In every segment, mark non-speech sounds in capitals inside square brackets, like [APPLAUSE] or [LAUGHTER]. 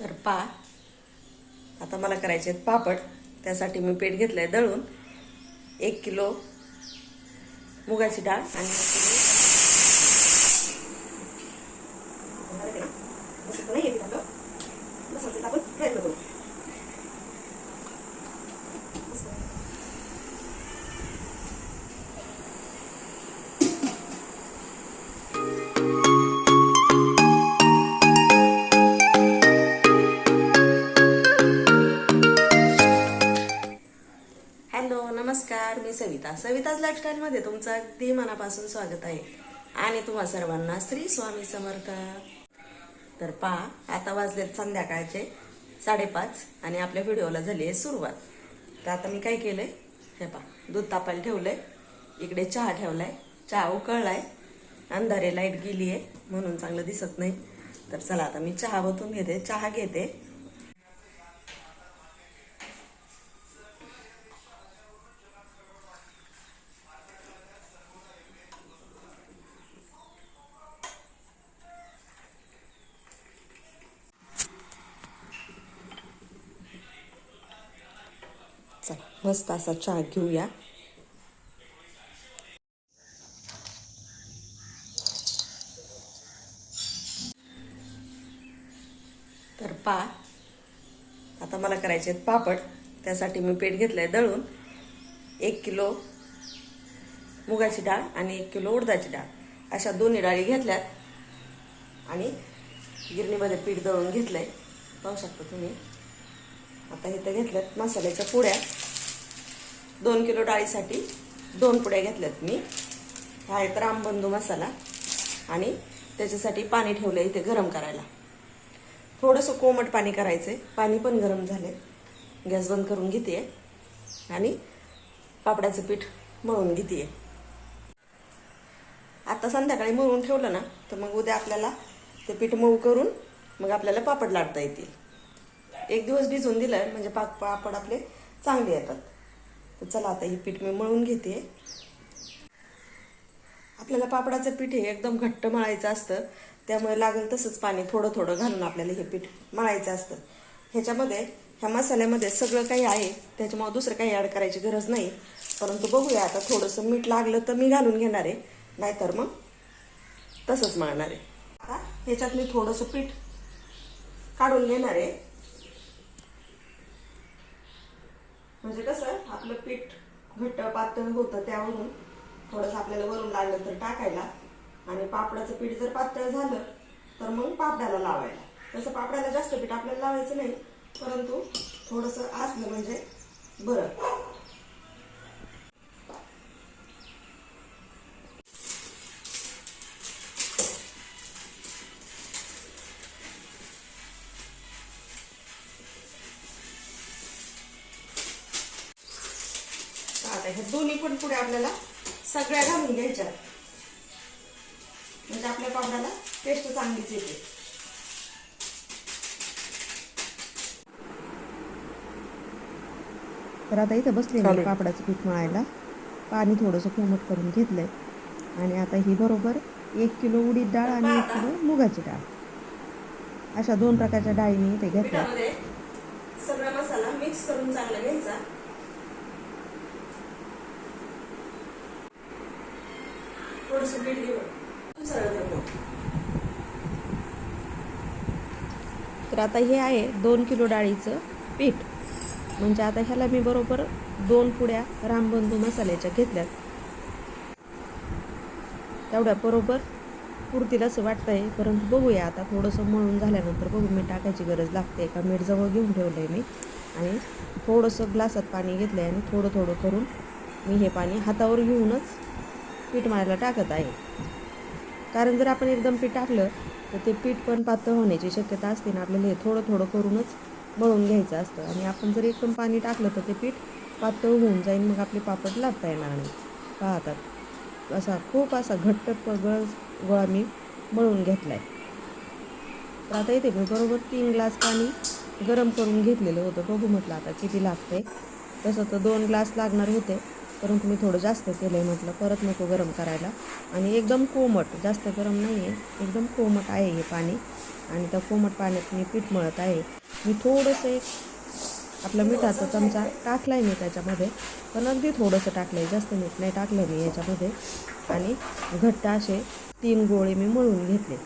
तर पा. आता मला करायचे आहेत पापड. त्यासाठी मी पेठ घेतलं आहे दळून. एक किलो मुगाची डाळ आणि लाईफस्टाईलमध्ये तुमचं अगदी मनापासून स्वागत आहे. आणि तुम्हा सर्वांना श्री स्वामी समर्थ. तर पहा आता वाजलेत संध्याकाळचे साडेपाच आणि आपल्या व्हिडिओला झाली आहे सुरुवात. तर आता मी काय केलंय? हे पहा दूध तापायला ठेवलंय इकडे चहा ठेवलाय चहा उकळलाय अंधारे लाइट गेली आहे म्हणून चांगलं दिसत नाही. तर चला आता मी चहा ओतून घेते चहा घेते. मस्त असा चहा घेऊया तर पा आता मला करायचे आहेत पापड. त्यासाठी मी पीठ घेतलं आहे दळून. एक किलो मुगाची डाळ आणि एक किलो उडदाची डाळ. अशा दोन्ही डाळी घेतल्यात. आणि गिरणीमध्ये पीठ दळून घेतलं आहे पाहू शकता तुम्ही. आता इथं घेतल्यात मसाल्याच्या पुड्या. दोन किलो डाळीसाठी दोन पुड्या घेतल्यात मी. हा आहे रामबंधू मसाला आणि त्याच्यासाठी पाणी ठेवलं इथे गरम करायला. थोडंसं कोमट पाणी करायचं आहे पाणी पण गरम झाले गॅस बंद करून घेते आणि पापडाचं पीठ मळून घेते आता संध्याकाळी मळून ठेवलं ना तर मग उद्या आपल्याला ते पीठ मऊ करून मग आपल्याला पापड लाटता येतील. एक दिवस भिजवून दिलं म्हणजे पाक पापड आपले चांगले येतात. तर चला आता हे पीठ मी मळून घेते. आपल्याला पापडाचं पीठ हे एकदम घट्ट मळायचं असतं. त्यामुळे लागेल तसंच पाणी थोडं थोडं घालून आपल्याला हे पीठ मळायचं असतं. ह्याच्यामध्ये ह्या मसाल्यामध्ये सगळं काही आहे. त्याच्यामुळे दुसरं काही ॲड करायची गरज नाही. परंतु बघूया आता थोडंसं मीठ लागलं तर मी घालून घेणार आहे. नाहीतर मग तसंच मळणार आहे. आता ह्याच्यात मी थोडंसं पीठ काढून घेणार आहे. म्हणजे कसं आपलं पीठ घट्ट पातळ होतं त्यावरून थोडंसं आपल्याला वरून लागलं तर टाकायला. आणि पापडाचं पीठ जर पातळ झालं तर मग पापडाला लावायला. तसं पापडाला जास्त पीठ आपल्याला लावायचं नाही परंतु थोडंसं असलं म्हणजे बरं. हे दोन्ही पण पुढे आपल्याला सगळ्या घालून घ्यायच्या. म्हणजे आपल्या पापडाला टेस्ट चांगलीच येते. तर आता इथं बसले मी पापडाचं पीठ मळायला. पाणी थोडंसं कोमट करून घेतलंय. आणि आता ही बरोबर एक किलो उडीद डाळ आणि एक किलो मुगाची डाळ. अशा दोन प्रकारच्या डाळी मी इथे घेतल्या. सगळा मसाला मिक्स करून चांगला घ्यायचा. थोडस पीठ घेऊन तर आता हे आहे दोन किलो डाळीचं पीठ. म्हणजे आता ह्याला मी बरोबर दोन पुड्या रामबंधू मसाल्याच्या घेतल्यात. तेवढ्या बरोबर पुरतील असं वाटतंय परंतु बघूया आता थोडंसं मळून झाल्यानंतर बघू मीठ टाकायची गरज लागते. का मीठ जवळ घेऊन ठेवलं आहे मी. आणि थोडंसं ग्लासात पाणी घेतलं आहे आणि थोडं थोडं करून मी हे पाणी हातावर घेऊनच पीठ मळायला टाकत आहे. कारण जर आपण एकदम पीठ टाकलं तर ते पीठ पण पातळ होण्याची शक्यता असते ना आपल्याला हे थोडं थोडं करूनच मळून घ्यायचं असतं. आणि आपण जर एकदम पाणी टाकलं तर ते पीठ पातळ होऊन जाईल मग आपले पापड लाटता येणार नाही. पाहतात. असा खूप असा घट्ट पगळ गोळा मी मळून घेतला आहे तर आता इथे मी बरोबर तीन ग्लास पाणी गरम करून घेतलेलं होतं. बघू म्हटलं आता किती लागते तसं तर दोन ग्लास लागणार होते. परंतु मी थोडं जास्त केलं आहे म्हटलं परत नको गरम करायला. आणि एकदम कोमट जास्त गरम नाही आहे एकदम कोमट आहे हे पाणी. आणि त्या कोमट पाण्यात मी पीठ मळत आहे. मी थोडंसं एक आपला मिठाचा चमचा टाकला आहे मी त्याच्यामध्ये. पण अगदी थोडंसं टाकलं आहे जास्त मीठ नाही टाकलं मी याच्यामध्ये. आणि घट्ट असे तीन गोळे मी मळून घेतले.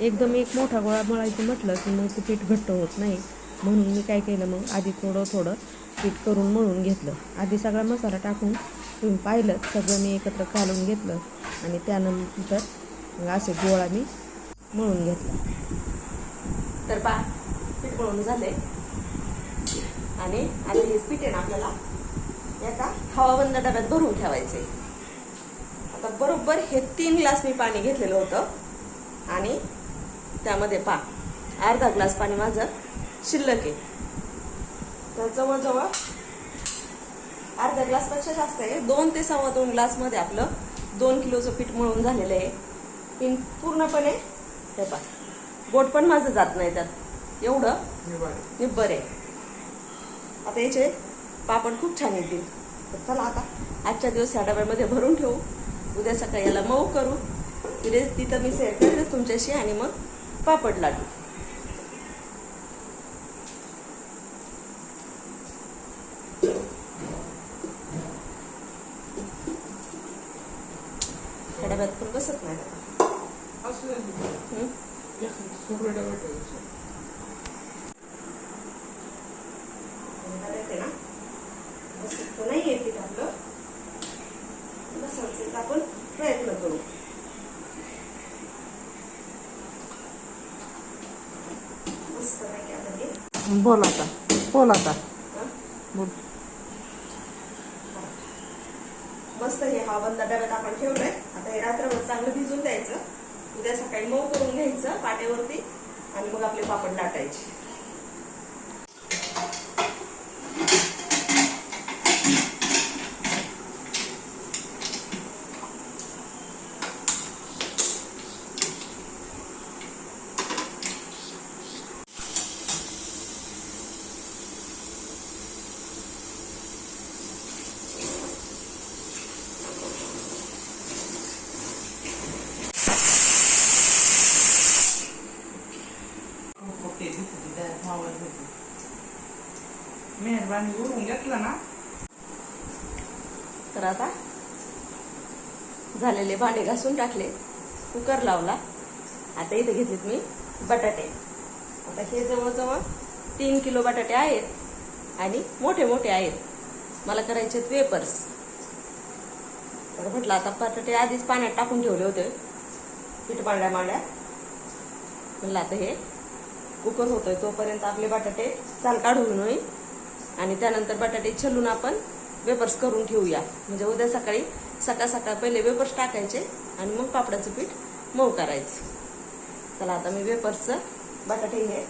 एकदम एक मोठा गोळा मळायचं म्हटलं की मग ते पीठ घट्ट होत नाही. म्हणून मी काय केलं मग आधी थोडं थोडं पीठ करून मळून घेतलं. आधी सगळा मसाला टाकून तुम्ही पाहिलं सगळं मी एकत्र घालून घेतलं आणि त्यानंतर मग असे गोळा मी मळून घेतला. तर पा पीठ मळून झाले आणि आता हेच पीठ आहे ना आपल्याला एका हवाबंद डब्यात भरून ठेवायचे आता बरोबर हे तीन ग्लास मी पाणी घेतलेलं होतं. आणि त्यामध्ये पा अर्धा ग्लास पाणी माझं शिल्लक आहे. तर जवळजवळ अर्धा ग्लासपेक्षा जास्त आहे. दोन ते सव्वा दोन ग्लासमध्ये आपलं दोन किलोचं पीठ मळून झालेलं आहे. पिन पूर्णपणे हे पा बोट पण माझं जात नाही त्यात. एवढं निब्बर आहे. आता याचे पापड खूप छान येतील. तर चला आता आजच्या दिवस ह्या डब्यामध्ये भरून ठेवू. उद्या सकाळी याला मऊ करू. तिथे तिथं मी शेअर करेलच तुमच्याशी आणि मग पापड लाटू ह्या डब्यात पण बसत नाही आता. हं? आणि येते ना बसत तर नाही येते आपलं बसायचं आपण प्रयत्न करू. मस्त नाही बोल आता. बोल आता. हं? बोल. मस्त हे हा बंद डब्यात आपण ठेवलंय. आता हे रात्रभर चांगलं भिजून द्यायचं. उद्या सकाळी मऊ करून घ्यायचं पाट्यावरती आणि मग आपले पापड लाटायचे. मेहरबानी करून घेतलं ना. तर आता झालेले भांडे घासून टाकले. कुकर लावला. आता इथे घेतलेत मी बटाटे. आता हे जवळजवळ तीन किलो बटाटे आहेत आणि मोठे मोठे आहेत. मला करायचे वेपर्स. तर म्हटलं आता बटाटे आधीच पाण्यात टाकून ठेवले होते. पीठ मांड्या मांड्या. म्हटलं आता हे कुकर होतोय तोपर्यंत आपले बटाटे चाल काढून होईल. आणि त्यानंतर बटाटे छलून आपण वेपर्स करून ठेवूया. म्हणजे उद्या सकाळी सकाळ सकाळ पहिले वेपर्स टाकायचे आणि मग पापडाचं पीठ मऊ करायचं. चला आता मी वेपर्सचं बटाटे हे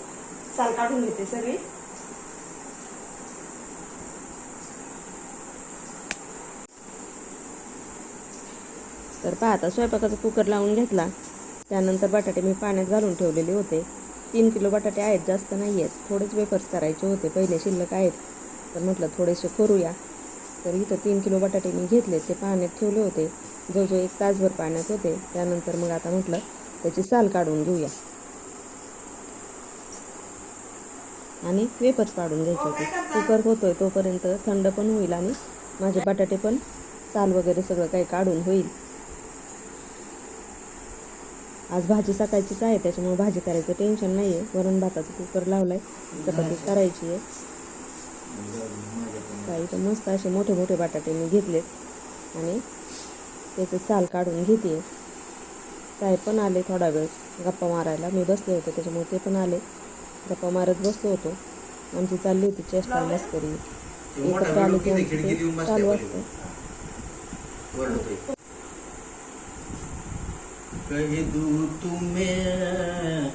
साल काढून घेते सगळी. तर पाहता आता स्वयंपाकाचा कुकर लावून घेतला. त्यानंतर बटाटे मी पाण्यात घालून ठेवलेले होते. तीन किलो बटाटे आहेत जास्त नाही आहेत थोडेच वेफर्स करायचे होते. पहिले शिल्लक आहेत. तर म्हटलं थोडेसे करूया. तर इथं तीन किलो बटाटे मी घेतले ते पाण्यात ठेवले होते. जवळजवळ एक तासभर पाण्यात होते. त्यानंतर मग आता म्हटलं त्याची साल काढून घेऊया. आणि वेपर्स काढून घ्यायचे होते. कुकर होतोय तोपर्यंत थंड पण होईल आणि माझे बटाटे पण साल वगैरे सगळं काही काढून होईल. आज भाजी सकाळचीच आहे त्याच्यामुळे भाजी करायचं टेन्शन नाही आहे वरण भाताचं कुकर लावलाय. चपाती करायची आहे काही तर मस्त असे मोठे मोठे बटाटे मी घेतलेत. आणि त्याचे साल काढून घेते. साहेब पण आले थोडा वेळ गप्पा मारायला. मी बसले होते त्याच्यामुळे ते पण आले. गप्पा मारत बसलो होतो. आमची चालली होती चेष्टा मस्करी. एकत्र आले की आमचं ते चालू असतं. कह दूं तुम्हें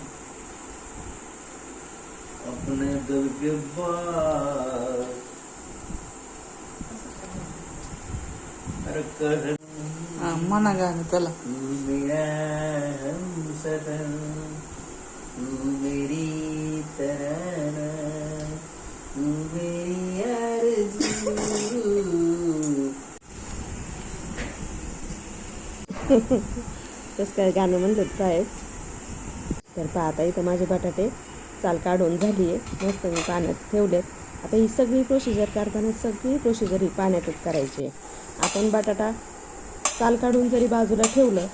अपने दिल के बात अरे कर म्हणा गाणं चला तू मेरा हम सफर तू मेरी तराना तू मेरी आरज़ू कसं [LAUGHS] काय गाणं म्हणलं साहेब. तर पाहता इथं माझे बटाटे. साल काढून झाली आहे. मस्त मी पाण्यात ठेवलेत आता ही सगळी प्रोसिजर करताना सगळी प्रोसिजर ही पाण्यातच करायची आहे. आपण बटाटा साल काढून जरी बाजूला ठेवलं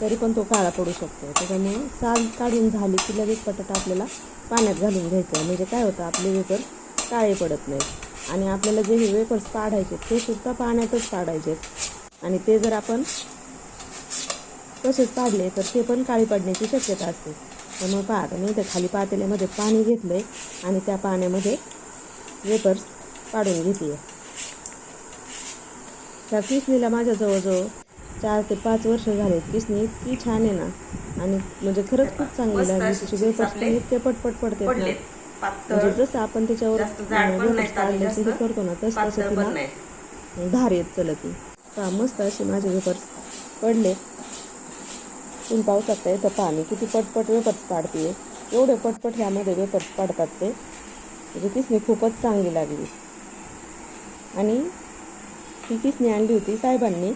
तरी पण तो काळा पडू शकतो. त्याच्यामुळं साल काढून झाली की लगेच बटाटा आपल्याला पाण्यात घालून घ्यायचं आहे. म्हणजे काय होतं आपले वेपर्स काळे पडत नाहीत. आणि आपल्याला जे हे वेपर्स पाडायचे ते सुद्धा पाण्यातच पाडायचे आणि ते जर आपण तसेच पाडले तर ते पण काळी पडण्याची शक्यता असते. त्यामुळे पहा आता मी इथे खाली पातेल्यामध्ये पाणी घेतलं आहे आणि त्या पाण्यामध्ये वेपर्स पाडून घेते त्या किसनीला माझ्या जवळजवळ चार ते पाच वर्ष झालेत किसनी इतकी छान आहे ना आणि म्हणजे खरंच खूप चांगली लागली. वेपर्स पण इतके पटपट पडते ना. म्हणजे जसं आपण त्याच्यावर वेपर्स हे करतो ना तसं तसं तिला नाही धार येत चलत. ती मस्त असे माझे वेपर्स पडले. तुम्ही पाहू शकता इथं पाणी किती पटपट वेपर्स पाडते एवढे पटपट ह्यामध्ये वेपर्स पडतात ते. म्हणजे किसणी खूपच चांगली लागली. आणि ही किसणी आणली होती साहेबांनी.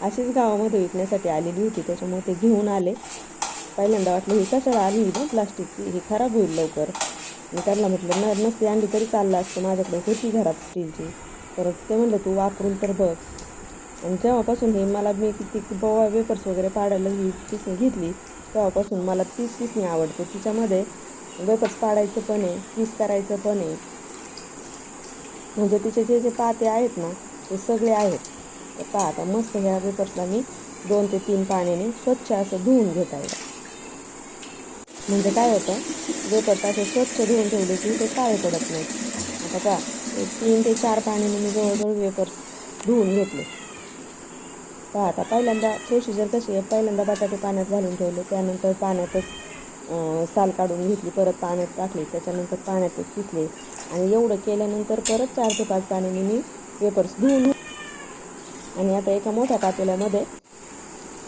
अशीच गावामध्ये विकण्यासाठी आलेली होती त्याच्यामुळे ते घेऊन आले. पहिल्यांदा वाटलं ही कशाला आली ना प्लास्टिकची? ही खराब होईल लवकर. मी त्यांना म्हटलं न नसती आणली तरी चाललं असतं माझ्याकडे होती घरात स्टीलची. तर ते म्हणलं तू वापरून तर बघ. आणि जेव्हापासून हे मला मी किती बवा वेपर्स वगैरे पाडायला ही किसणी घेतली. तेव्हापासून मला तीच किसणी आवडते. तिच्यामध्ये वेपर्स पाडायचं पण आहे पीस करायचं पण आहे. म्हणजे तिचे जे जे पाते आहेत ना ते सगळे आहेत. तर पहा आता मस्त ह्या वेपर्सला मी दोन ते तीन पाण्याने स्वच्छ असं धुवून घेत आहे. म्हणजे काय होतं? वेपर्स असे स्वच्छ धुवून ठेवले की ते काळे पडत नाही आता का एक तीन ते चार पाण्याने मी जवळजवळ वेपर्स धुवून घेतले. पहा आता पहिल्यांदा प्रोसिजर कशी आहे पहिल्यांदा बटाटे पाण्यात घालून ठेवले त्यानंतर पाण्यातच साल काढून घेतली परत पाण्यात टाकली त्याच्यानंतर पाण्यातच किसले आणि एवढं केल्यानंतर परत चार ते पाच पाण्याने मी पेपर्स धुवून आणि आता एका मोठ्या पातेल्यामध्ये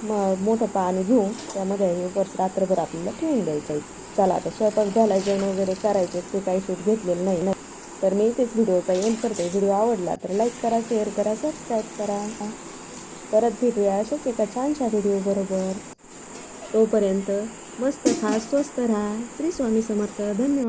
म मोठं पाणी घेऊन त्यामध्ये हे वेपर्स रात्रभर आपल्याला ठेवून द्यायचं आहे चला आता स्वयंपाक झाला जेवण वगैरे करायचे ते काही शूट घेतलेलं नाही ना. तर मी इथेच व्हिडिओचा एंड करते. व्हिडिओ आवडला तर लाईक करा शेअर करा सबस्क्राईब करा. परत भेटूया. अशाच एका छानशा व्हिडिओबरोबर तोपर्यंत मस्त खा स्वस्त राहा. श्री स्वामी समर्थ. धन्यवाद.